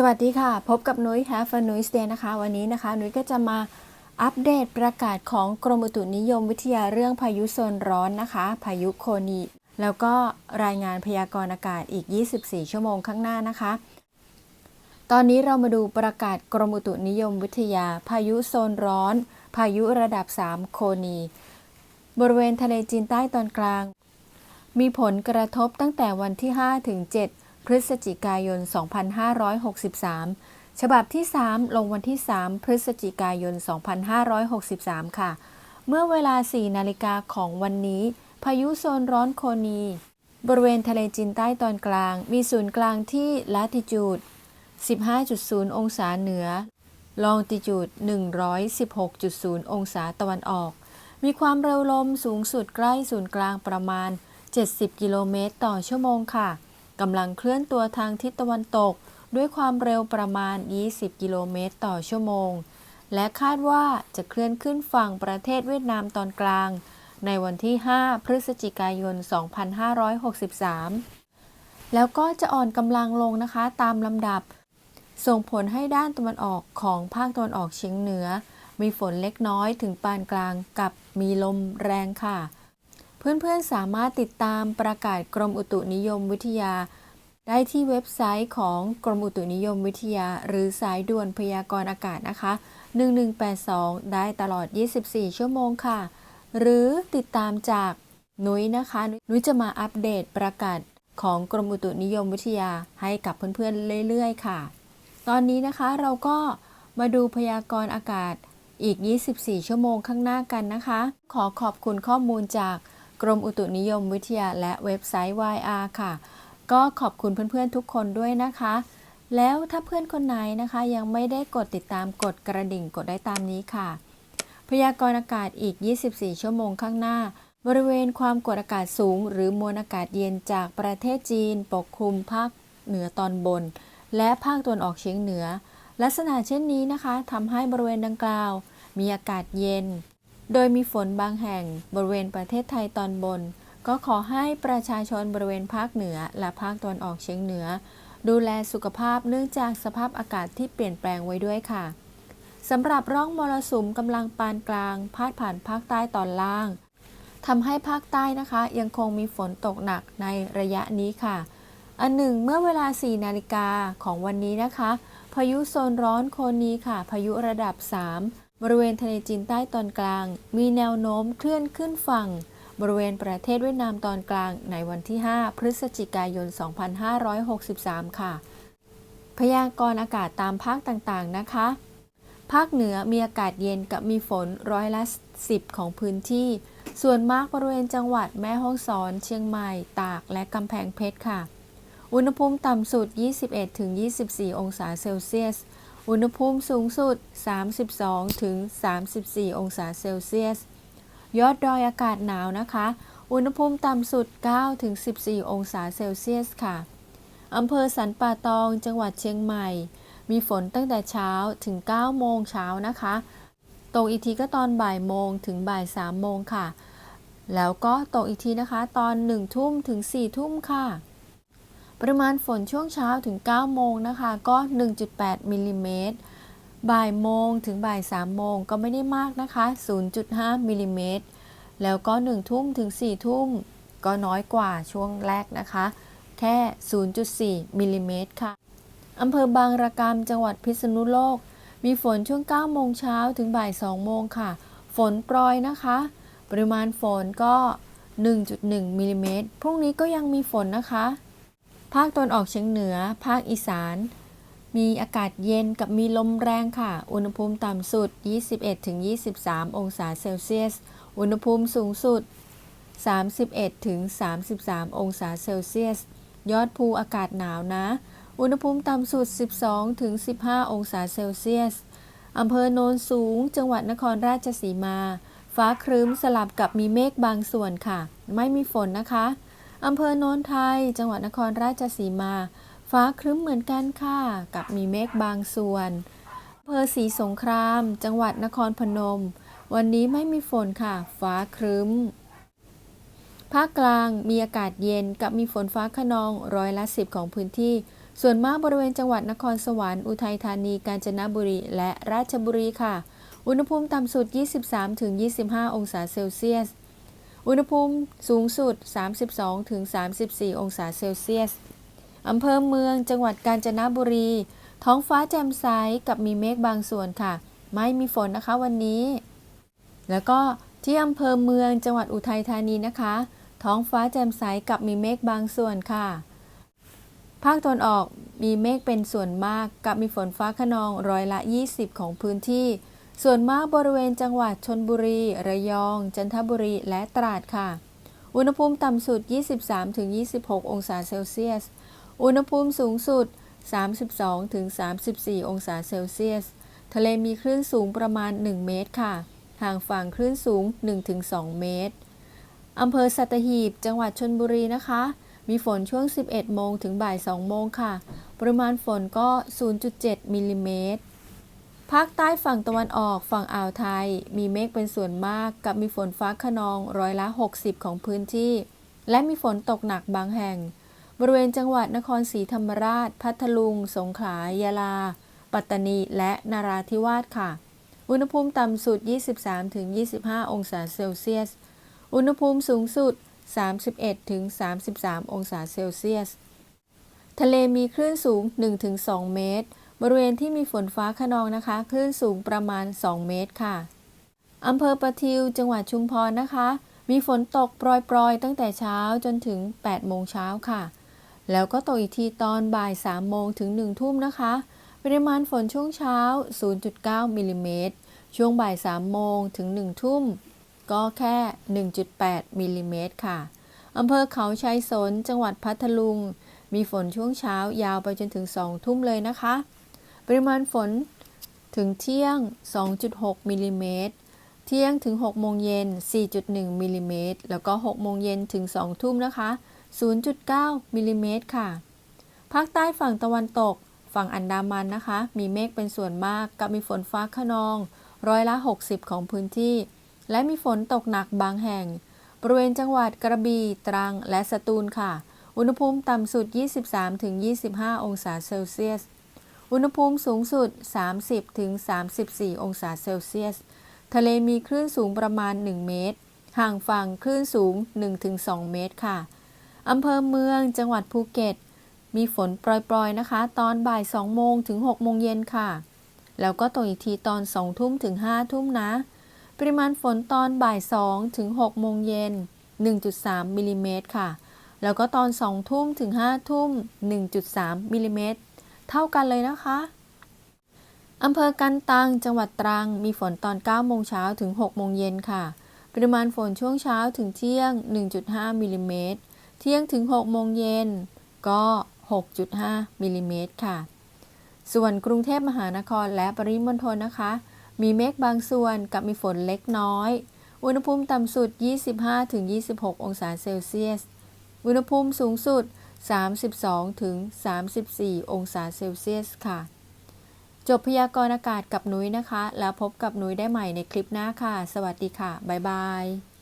สวัสดีค่ะ พบกับนุ้ย Have a Nuis Day นะคะ วันนี้นะคะ นุ้ยก็จะมาอัปเดตประกาศของกรมอุตุนิยมวิทยาเรื่องพายุโซนร้อนนะคะ พายุโคนี แล้วก็รายงานพยากรณ์อากาศอีก 24 ชั่วโมงข้างหน้านะคะ ตอนนี้เรามาดูประกาศกรมอุตุนิยมวิทยา พายุโซนร้อน พายุระดับ 3 โคนี บริเวณทะเลจีนใต้ตอนกลาง มีผลกระทบตั้งแต่วันที่ 5 ถึง 7 พฤศจิกายน 2563 ฉบับที่ 3 ลงวันที่ 3 พฤศจิกายน 2563 ค่ะ เมื่อเวลา 4 นาฬิกาของวันนี้ พายุโซนร้อนโคนี บริเวณทะเลจีนใต้ตอนกลาง มีศูนย์กลางที่ลาติจูด 15.0 องศาเหนือ ลองติจูด 116.0 องศาตะวันออก มีความเร็วลมสูงสุดใกล้ศูนย์กลางประมาณ 70 กิโลเมตรต่อชั่วโมงค่ะ กำลังเคลื่อนตัวทางทิศตะวันตก ด้วยความเร็วประมาณ 20 กิโลเมตรต่อชั่วโมง และคาดว่าจะเคลื่อนขึ้นฝั่งประเทศเวียดนามตอนกลาง ในวันที่ 5 พฤศจิกายน 2563 แล้วก็จะอ่อนกำลังลงนะคะตามลำดับ ส่งผลให้ด้านตะวันออกของภาคตะวันออกเฉียงเหนือ มีฝนเล็กน้อยถึงปานกลางกับมีลมแรงค่ะ เพื่อนๆสามารถติดตามประกาศกรมอุตุนิยมวิทยา ได้ที่เว็บไซต์ของกรมอุตุนิยมวิทยา หรือสายด่วนพยากรณ์อากาศนะคะ 1182 ได้ตลอด 24 ชั่วโมงค่ะ หรือติดตามจากนุ้ยนะคะ นุ้ยจะมาอัปเดตประกาศของกรมอุตุนิยมวิทยาให้กับเพื่อนๆเรื่อยๆ ค่ะ ตอนนี้นะคะเราก็มาดูพยากรณ์อากาศอีก 24 ชั่วโมงข้างหน้ากันนะคะ ขอขอบคุณข้อมูลจาก กรมอุตุนิยมวิทยาและเว็บไซต์ YR ค่ะ ก็ขอบคุณเพื่อนๆทุกคนด้วยนะคะ แล้วถ้าเพื่อนคนไหนนะคะยังไม่ได้กดติดตามกดกระดิ่งกดได้ตามนี้ค่ะ พยากรณ์อากาศอีก 24 ชั่วโมงข้างหน้า บริเวณความกดอากาศสูง หรือมวลอากาศเย็นจากประเทศจีน ปกคลุมภาคเหนือตอนบน และภาคตะวันออกเฉียงเหนือ ลักษณะเช่นนี้นะคะทำให้บริเวณดังกล่าว มีอากาศเย็น โดยมีฝนบางแห่งบริเวณประเทศไทยตอนบน ก็ขอให้ประชาชนบริเวณภาคเหนือและภาคตะวันออกเฉียงเหนือ ดูแลสุขภาพเนื่องจากสภาพอากาศที่เปลี่ยนแปลงไว้ด้วยค่ะสำหรับร่องมรสุมกำลังปานกลาง พาดผ่านภาคใต้ตอนล่างทำให้ภาคใต้นะคะ ยังคงมีฝนตกหนักในระยะนี้ค่ะ อันหนึ่งเมื่อเวลา 4 นาฬิกาของวันนี้นะคะ พายุโซนร้อนโคนีค่ะ พายุระดับ 3 บริเวณทะเลจีนใต้ตอนกลาง มีแนวโน้มเคลื่อนขึ้นฝั่ง บริเวณประเทศเวียดนามตอนกลางในวันที่ 5 พฤศจิกายน 2563 ค่ะ พยากรณ์อากาศตามภาคต่างๆนะคะ ภาคเหนือมีอากาศเย็นกับมีฝนร้อยละ 10 ของพื้นที่ ส่วนมากบริเวณจังหวัดแม่ฮ่องสอน เชียงใหม่ ตาก และกำแพงเพชรค่ะ อุณหภูมิต่ำสุด 21-24 องศาเซลเซียส อุณหภูมิสูงสุด 32-34องศาเซลเซียส ยอดดอยอากาศหนาวนะคะ อุณหภูมิต่ำสุด 9-14องศาเซลเซียสค่ะ อำเภอสันป่าตองจังหวัดเชียงใหม่ มีฝนตั้งแต่เช้าถึง 9 โมงเช้านะคะ ตกอีกทีก็ตอนบ่ายโมงถึงบ่าย 3 โมงค่ะ แล้วก็ตกอีกทีนะคะ ตอน 1 ทุ่มถึง 4 ทุ่มค่ะ ปริมาณฝนช่วงเช้าถึง 9 โมงนะคะก็ 1.8 มิลลิเมตร บ่ายโมงถึงบ่าย 3 โมงก็ไม่ได้มากนะคะ 0.5 มิลลิเมตร แล้วก็ 1 ทุ่มถึง 4 ทุ่มก็น้อยกว่าช่วงแรกนะคะ แค่ 0.4 มิลลิเมตรค่ะ อำเภอบางระกำจังหวัดพิษณุโลก มีฝนช่วง 9 โมงเช้าถึงบ่าย 2 โมงค่ะ ฝนโปรยนะคะ ปริมาณฝนก็ 1.1 มิลลิเมตร พรุ่งนี้ก็ยังมีฝนนะคะ ภาคตะวันออกเฉียงเหนือ ภาคอีสาน มีอากาศเย็นกับมีลมแรงค่ะ อุณหภูมิต่ำสุด 21-23 องศาเซลเซียส อุณหภูมิสูงสุด 31-33 องศาเซลเซียส ยอดภูอากาศหนาวนะ อุณหภูมิต่ำสุด 12-15 องศาเซลเซียส อำเภอโนนสูง จังหวัดนครราชสีมา ฟ้าครึ้มสลับกับมีเมฆบางส่วนค่ะ ไม่มีฝนนะคะ อำเภอโนนไทย จังหวัดนครราชสีมา ฟ้าครึ้มเหมือนกันค่ะ กับมีเมฆบางส่วนอำเภอศรีสงคราม จังหวัดนครพนม วันนี้ไม่มีฝนค่ะ ฟ้าครึ้ม ภาคกลางมีอากาศเย็นกับมีฝนฟ้าขนองร้อยละสิบของพื้นที่ ส่วนมากบริเวณจังหวัดนครสวรรค์ อุทัยธานี กาญจนบุรี และราชบุรีค่ะ อุณหภูมิต่ำสุด 23-25 องศาเซลเซียส อุณหภูมิสูงสุด 32-34 องศาเซลเซียส อำเภอเมืองจังหวัดกาญจนบุรี ท้องฟ้าแจ่มใสกับมีเมฆบางส่วนค่ะ ไม่มีฝนนะคะวันนี้ แล้วก็ที่อำเภอเมืองจังหวัดอุทัยธานีนะคะ ท้องฟ้าแจ่มใสกับมีเมฆบางส่วนค่ะ ภาคตะวันออกมีเมฆเป็นส่วนมากกับมีฝนฟ้าขนองร้อยละ 20 ของพื้นที่ ส่วนมากบริเวณจังหวัดชนบุรี ระยอง จันทบุรีและตราดค่ะ อุณหภูมิต่ำสุด 23-26 องศาเซลเซียส อุณหภูมิสูงสุด 32-34 องศาเซลเซียส ทะเลมีคลื่นสูงประมาณ 1 เมตรค่ะ ห่างฝั่งคลื่นสูง 1-2 เมตร อำเภอสัตหีบ จังหวัดชนบุรีนะคะ มีฝนช่วง 11 โมงถึงบ่าย 2 โมงค่ะ ปริมาณฝนก็ 0.7 มิลลิเมตร ภาคใต้ฝั่งตะวันออกฝั่งอ่าวไทย มีเมฆเป็นส่วนมากกับมีฝนฟ้าขนองร้อยละ 60 ของพื้นที่ และมีฝนตกหนักบางแห่ง บริเวณจังหวัดนครศรีธรรมราช พัทลุง สงขลายะลา ปัตตานี และนาราธิวาสค่ะ อุณหภูมิต่ำสุด 23-25 องศาเซลเซียส อุณหภูมิสูงสุด 31-33 องศาเซลเซียส ทะเลมีคลื่นสูง 1-2 เมตร บริเวณที่มีฝนฟ้าขนองนะคะ คลื่นสูงประมาณ 2 เมตรค่ะอำเภอประทิวจังหวัดชุมพรนะคะ มีฝนตกโปรยๆ ตั้งแต่เช้าจนถึง 8 โมงเช้าค่ะ แล้วก็ตกอีกทีตอนบ่าย 3 โมงถึง 1 ทุ่มนะคะ ปริมาณฝนช่วงเช้า 0.9 มิลลิเมตร ช่วงบ่าย 3 โมงถึง 1 ทุ่ม ก็แค่ 1.8 มิลลิเมตรค่ะอำเภอเขาชัยสน จังหวัดพัทลุง มีฝนช่วงเช้ายาวไปจนถึง 2 ทุ่มเลยนะคะ ปริมาณฝนถึงเที่ยง 2.6มิลลิเมตร เที่ยงถึง6โมงเย็น 4.1มิลลิเมตร แล้วก็6โมงเย็นถึง2ทุ่มนะคะ 0.9มิลลิเมตรค่ะ ภาคใต้ฝั่งตะวันตก ฝั่งอันดามันนะคะ มีเมฆเป็นส่วนมาก กับมีฝนฟ้าขนอง ร้อยละ 60 ของพื้นที่ และมีฝนตกหนักบางแห่ง บริเวณจังหวัดกระบี่ ตรัง และสตูลค่ะ อุณหภูมิต่ำสุด 23-25 องศาเซลเซียส อุณหภูมิสูงสุด 30-34 องศาเซลเซียส ทะเลมีคลื่นสูงประมาณ 1 เมตร ห่างฝั่งคลื่นสูง 1-2 เมตรค่ะ อำเภอเมืองจังหวัดภูเก็ต มีฝนโปรยๆนะคะ ตอนบ่าย 2 โมงถึง 6 โมงเย็นค่ะ แล้วก็ตกอีกทีตอน 2 ทุ่มถึง 5 ทุ่มนะ ปริมาณฝนตอนบ่าย 2 ถึง 6 โมงเย็น 1.3มิลลิเมตรค่ะ แล้วก็ตอน 2 ทุ่มถึง 5 ทุ่ม 1.3มิลลิเมตร เท่ากันเลยนะคะอำเภอกันตัง จังหวัดตรัง มีฝนตอน 9 โมงเช้าถึง 6 โมงเย็นค่ะ ปริมาณฝนช่วงเช้าถึงเที่ยง 1.5มิลลิเมตร เที่ยงถึง 6 โมงเย็น ก็ 6.5มิลลิเมตรค่ะ ส่วนกรุงเทพมหานครและปริมณฑลนะคะ มีเมฆบางส่วนกับมีฝนเล็กน้อย อุณหภูมิต่ำสุด 25-26 องศาเซลเซียส อุณหภูมิสูงสุด 32-34 องศาเซลเซียสค่ะ จบพยากรณ์อากาศกับนุ้ยนะคะ แล้วพบกับนุ้ยได้ใหม่ในคลิปหน้าค่ะ สวัสดีค่ะ บ๊ายบาย